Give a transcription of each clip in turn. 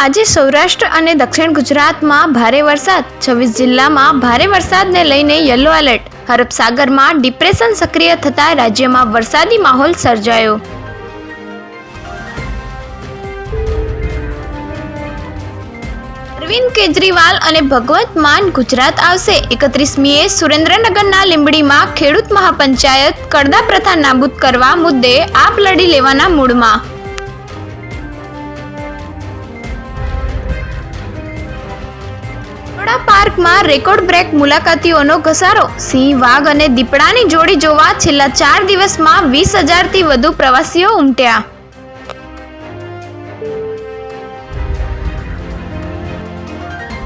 આજે સૌરાષ્ટ્ર અને દક્ષિણ ગુજરાતમાં ભારે વરસાદ. છવ્વીસ જિલ્લામાં ભારે વરસાદને લઈને યલો એલર્ટ. હરબસાગરમાં ડિપ્રેશન સક્રિય થતાં રાજ્યમાં વરસાદી માહોલ સર્જાયો. અરવિંદ કેજરીવાલ અને ભગવત માન ગુજરાત આવશે. એકત્રીસમીએ સુરેન્દ્રનગરના લીંબડીમાં ખેડૂત મહાપંચાયત કડદા પ્રથા નાબૂદ કરવા મુદ્દે આપ લડી લેવાના મૂડમાં. બરોડા પાર્કમાં રેકોર્ડ બ્રેક મુલાકાતીઓનો ઘસારો. સિંહ, વાઘ અને દીપડાની જોડી જોવા છેલ્લા ચાર દિવસમાં વીસ હજારથી વધુ પ્રવાસીઓ ઉમટ્યા.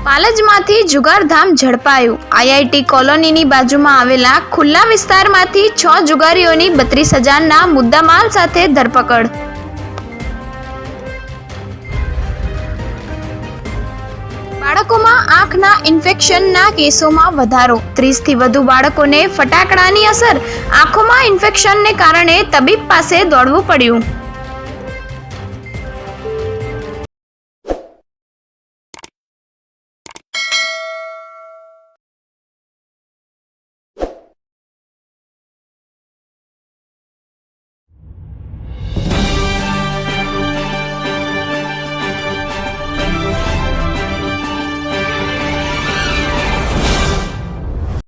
પાલજમાંથી જુગારધામ ઝડપાયું. આઈઆઈટી કોલોનીની બાજુમાં આવેલા ખુલ્લા વિસ્તારમાંથી છ જુગારીઓની બત્રીસ હજારના મુદ્દામાલ સાથે ધરપકડ. બાળકોમાં આંખના ઇન્ફેક્શનના કેસોમાં વધારો. ત્રીસથી વધુ બાળકોને ફટાકડાની અસર. આંખોમાં ઇન્ફેક્શનને કારણે તબીબ પાસે દોડવું પડ્યું.